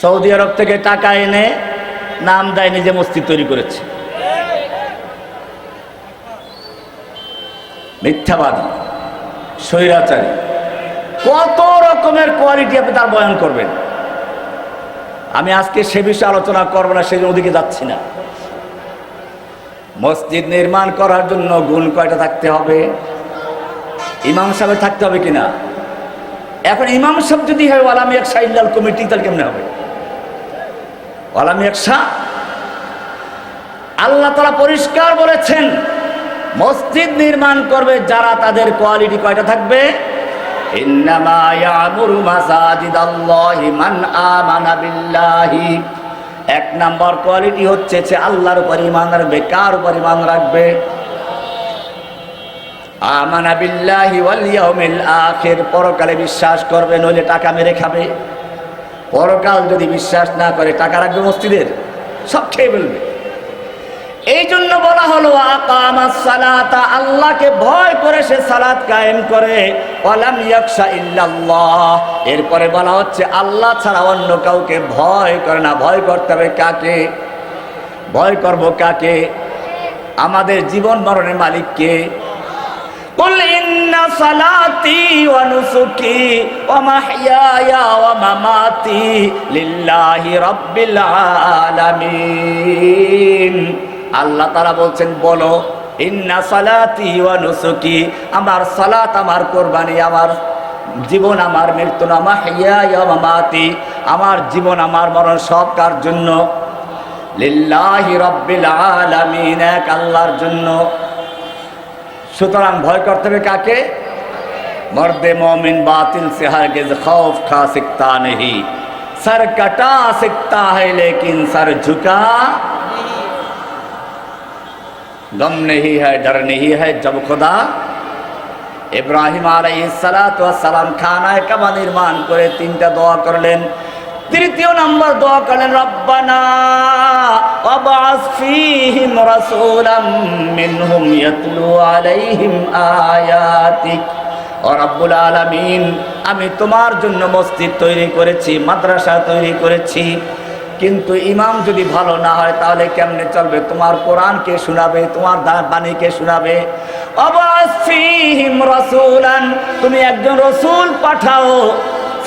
Saudi আরব থেকে টাকা এনে নাম দেয় নিজে মসজিদ তৈরি করেছে। মিথ্যাবাদী, স্বৈরাচারী, কত রকমের কোয়ালিটি আপনি তার বয়ন করবেন। আমি আজকে সে বিষয়ে আলোচনা করব না সেই ওদিকে যাচ্ছি না। মসজিদ নির্মাণ করার জন্য গুণ কয়টা থাকতে হবে? ইমাম সাহেব থাকতে হবে কিনা? এখন ইমাম সাহেব যদি হয় ওয়ালামি এক সাইল্লাল কমিটি তাহলে কেমনে হবে? ওয়ালামি এক শাহ আল্লাহ তারা পরিষ্কার বলেছেন, মসজিদ নির্মাণ করবে যারা তাদের কোয়ালিটি কয়টা থাকবে? ইন্নামা ইয়ামুরু মাসাজিদাল্লাহি মান আমানা বিল্লাহি। এক নাম্বার কোয়ালিটি হচ্ছে সে আল্লাহর উপর ইমান রাখবে, কার উপর ইমান রাখবে? আমানা বিল্লাহি ওয়াল ইয়াউমিল আখির। পরকালে বিশ্বাস করবে, নইলে টাকা মেরে খাবে। পরকাল যদি বিশ্বাস না করে, টাকা রাখবে মসজিদের? সব খেয়ে ফেলবে। এই জন্য বলা হলো সালাতা, আল্লাহকে ভয় করে সে সালাত কায়েম করে। এরপরে বলা হচ্ছে, আল্লাহ ছাড়া অন্য কাউকে ভয় করে না। ভয় করতে হবে কাকে? ভয় করব কাকে? আমাদের জীবন মরণের মালিককে। قل إن صلاتي ونسكي ومحياي ومماتي لله رب العالمين আল্লাহ তারা বলছেন বলো ইন্না সালাতি ওয়া নুসুকি আমার সালাত আমার কোরবানি আমার জীবন আমার মৃত্যু আমার হিয়া মামাতি আমার জীবন আমার মরণ সব কার জন্য লিল্লাহি রব্বিল আলামিন এক আল্লাহর জন্য সুতরাং ভয় করতে হবে কাকে? মর্দে মমিন বাতিল সে হারগিজ খৌফ খা সিকতা নেহি। সর কটা সিকতা হ্যায় লেকিন সর ঝুকা গম নেহি হ্যায় ডর নেহি হ্যায় জব খোদা। ইব্রাহিম আলাইহিস সালাম খানায় কাবা নির্মাণ করে তিনটা দোয়া করলেন। তৃতীয় নম্বর দোয়া করলেন, রব্বানা রব্বুল আলামিন, আমি তোমার জন্য মসজিদ তৈরি করেছি, মাদ্রাসা তৈরি করেছি, কিন্তু ইমাম যদি ভালো না হয়, তাহলে কেমনে চলবে? তোমার কোরআনকে শোনাবে? তোমার বাণীকে শোনাবে? তুমি একজন রসুল পাঠাও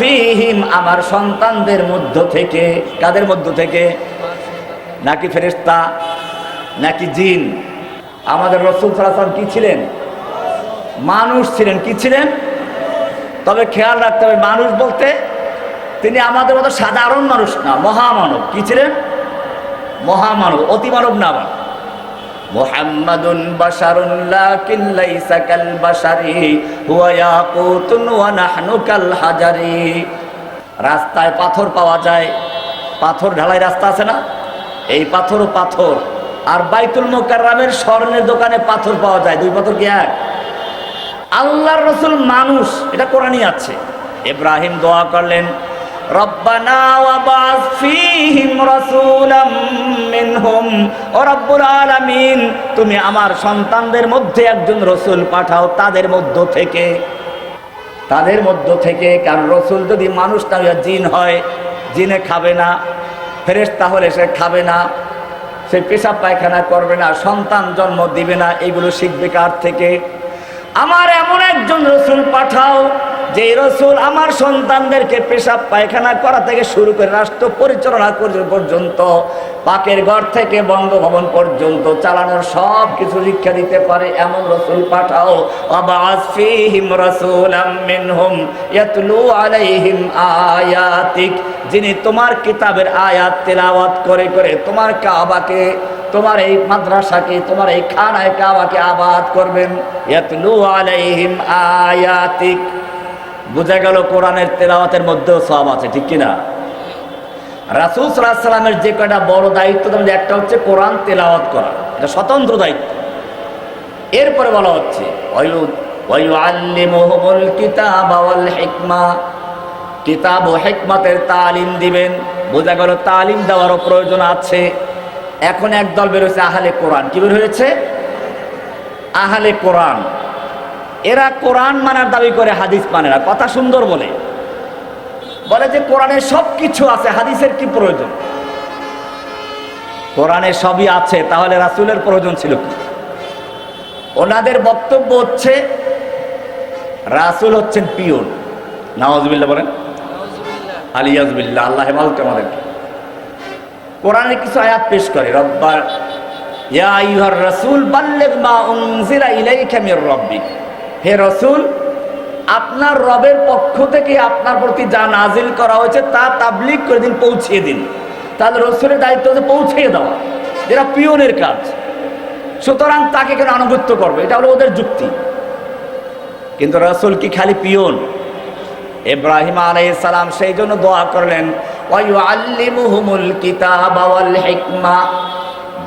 ফিহিম, আমার সন্তানদের মধ্য থেকে, কাদের মধ্য থেকে? নাকি ফেরেস্তা নাকি জিন? আমাদের রসুল সালাম কি ছিলেন? মানুষ ছিলেন। কি ছিলেন? তবে খেয়াল রাখতে হবে, মানুষ বলতে তিনি আমাদের মতো সাধারণ মানুষ না, মহামানব। কি ছিলেন? মহামানব, অতিমানব না আবার। ওয়া হাজারি। রাস্তায় পাথর পাওয়া যায়। পাথর ঢালাই রাস্তা আছে না? এই পাথরও পাথর। আর বাইতুল মোকাররামের স্বর্ণের দোকানে পাথর পাওয়া যায়। দুই পাথর কি এক? আল্লাহর রসুল মানুষ। এটা কোরআনই আছে। ইব্রাহিম দোয়া করলেন তুমি আমার সন্তানদের মধ্যে একজন রসুল পাঠাও, তাদের মধ্য থেকে। তাদের মধ্য থেকে, কারণ রসুল যদি মানুষ না জিন হয়, জিনে খাবে না। ফেরেশতা তাহলে সে খাবে না। সে পেশাব পায়খানা করবে না, সন্তান জন্ম দিবে না এগুলো শিখবে কার থেকে? আমার এমন একজন রসুল পাঠাও যে রসুল আমার সন্তানদেরকে পেশাব পায়খানা করা থেকে শুরু করে রাষ্ট্র পরিচালনা পর্যন্ত, পাকের ঘর থেকে বঙ্গভবন পর্যন্ত চালানোর সব কিছু শিক্ষা দিতে পারে এমন রসুল পাঠাও। আয়াতিক। যিনি তোমার কিতাবের আয়াত তেলাওয়াত করে করে তোমার কাবাকে, তোমার এই মাদ্রাসাকে, তোমার এই খানায় কাবাকে আবাদ করবেন। আলাইহিম আয়াতিক। বোঝা গেল কোরআনের তেলাওয়াতের মধ্যেও সব আছে, ঠিক কিনা? রাসুল সাল্লাহ সাল্লামের যে কয়টা বড় দায়িত্ব, তার মধ্যে একটা হচ্ছে কোরআন তেলাওয়াত করা, এটা স্বতন্ত্র দায়িত্ব। এরপরে বলা হচ্ছে কিতাব ও হেকমতের তালিম দিবেন। বোঝা গেল তালিম দেওয়ারও প্রয়োজন আছে। এখন একদল বেরোচ্ছে আহলে কোরআন। কি বের হয়েছে? আহলে কোরআন। এরা কোরআন মানার দাবি করে, হাদিস মানে না। কথা সুন্দর বলে। বলে যে কোরআনে সব কিছু আছে, হাদিসের কি প্রয়োজন? কোরআনে সবই আছে, তাহলে রাসূলের প্রয়োজন ছিল কি? ওনাদের বক্তব্য হচ্ছে, রাসূল হচ্ছেন পিওন। নওয়াজবিল্লাহ বলেন। আলিয়াজবিল্লাহ, আল্লাহ হেফাজত আমাদেরকে। কোরআনে কিছু আয়াত পেশ করে রব্বার ইয়া আইয়ুহার রাসূল, বাল্লিগ মা উনজিলা ইলাইকা মির রাব্বিক। হে রাসূল, আপনার রবের পক্ষ থেকে আপনার প্রতি যা নাজিল করা হয়েছে তা তাবলিগ করে দিন, পৌঁছিয়ে দিন। তাহলে রসুলের দায়িত্ব হচ্ছে পৌঁছিয়ে দেওয়া। যেটা পিয়নের কাজ। সুতরাং তাকে কেন আনুগত্য করবে? এটা হলো ওদের যুক্তি। কিন্তু রসুল কি খালি ইব্রাহিম আলাইহিস সালাম সেই জন্য দোয়া করলেন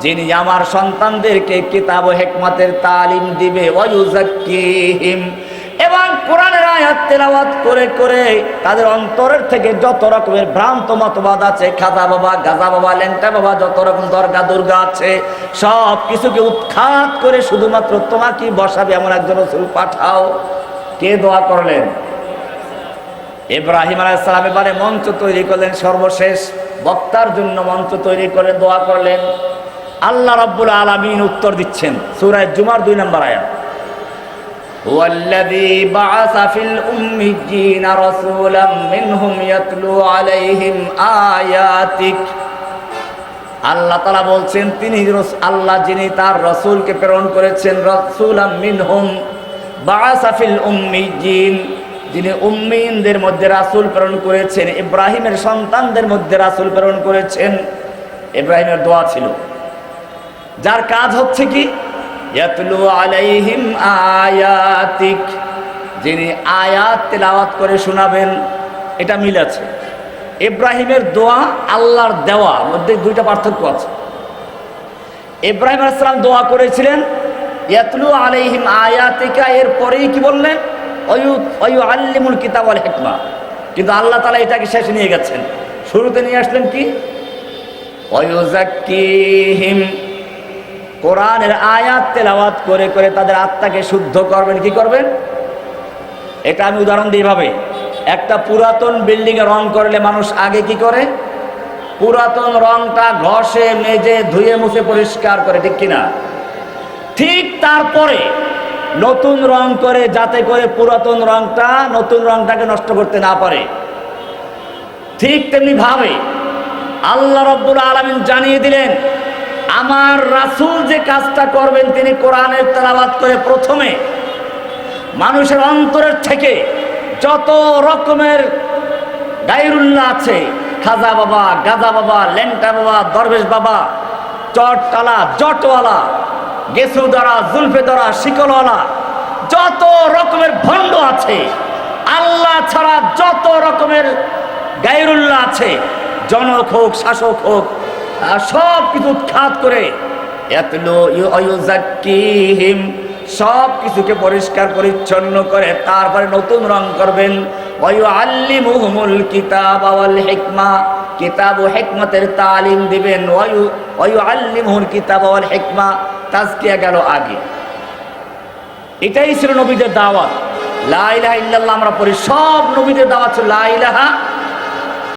যিনি আমার সন্তানদেরকে কিতাব হেকমতের তালিম দিবে এবং কোরআনের আয়াত তেলাওয়াত করে করে তাদের অন্তরের থেকে যত রকমের ভ্রান্ত মতবাদ আছে, খাজা বাবা, গাজা বাবা লেংটা বাবা, যত রকম দরগা দুর্গা আছে, সব কিছুকে উৎখাত করে শুধুমাত্র তোমাকেই বসাবে এমন একজন রসুল পাঠাও। কে দোয়া করলেন? ইব্রাহিম আলাইসালাম এবারে মঞ্চ তৈরি করলেন সর্বশেষ। বক্তার জন্য মঞ্চ তৈরি করে দোয়া করলেন। আল্লাহ রব্বুল আলমিন উত্তর দিচ্ছেন সুরায় জুমার দুই নম্বর আয়াত هو الذي بعث في الأميين رسولا منهم يتلو عليهم آياتك আল্লাহ তালা বলছেন তিনি রস- আল্লাহ যিনি তার রসুলকে প্রেরণ করেছেন রসুল মিনহুম বাসাফিল উম্মিজিন যিনি উম্মিনদের মধ্যে রাসূল প্রেরণ করেছেন ইব্রাহিমের সন্তানদের মধ্যে রাসূল প্রেরণ করেছেন ইব্রাহিমের দোয়া ছিল যার কাজ হচ্ছে কি? আলাইহিম আয়াতিক। যিনি আয়াত তেলাওয়াত করে শোনাবেন, এটা মিল আছে। ইব্রাহিমের দোয়া আল্লাহর দেওয়া, মধ্যে দুইটা পার্থক্য আছে। ইব্রাহিম আসসালাম দোয়া করেছিলেন, ইয়াতলু আলাইহিম আয়াতিকা এর পরেই কি বললেন অয়ু অয়ু আল্লিমুল কিতাব আল হেকমা। কিন্তু আল্লাহ তালা এটাকে শেষে নিয়ে গেছেন। শুরুতে নিয়ে আসলেন কি? অয়ুজাক্কিহিম কোরআনের আয়াত তেলাওয়াত করে করে তাদের আত্মাকে শুদ্ধ করবেন, কি করবেন? এটা আমি উদাহরণ দিই ভাবে একটা পুরাতন বিল্ডিং এ রং করলে মানুষ আগে কি করে? পুরাতন রংটা ঘষে, মেজে, ধুয়ে, মুছে পরিষ্কার করে, ঠিক কিনা? ঠিক তারপরে নতুন রং করে যাতে করে পুরাতন রংটা নতুন রংটাকে নষ্ট করতে না পারে। ঠিক তেমনি ভাবে আল্লাহ রব্বুল আলমিন জানিয়ে দিলেন আমার রাসূল যে কাজটা করবেন, তিনি কোরআনের তেলাওয়াত করে প্রথমে মানুষের অন্তরের থেকে যত রকমের গাইরুল্লাহ আছে, খাজা বাবা, গাজা বাবা, লেংটা বাবা, দরবেশ বাবা, চটকালা, জটওয়ালা, গেসুদারা, জুলফেদারা, শিকলওয়ালা, যত রকমের ভণ্ড আছে, আল্লাহ ছাড়া যত রকমের গাইরুল্লাহ আছে, জনক হোক, শাসক হোক সব কিছু উৎখাত করে সব কিছুকে পরিষ্কার, পরিচ্ছন্ন করে তারপরে নতুন রং করবেন। কিতাব তালিম দিবেন। কিতাব তাজকিয়া গেল আগে। এটাই ছিল নবীদের দাওয়াত। লা ইলাহা ইল্লাল্লাহ, আমরা পড়ি, সব নবীদের দাওয়াত ছিল লা ইলাহা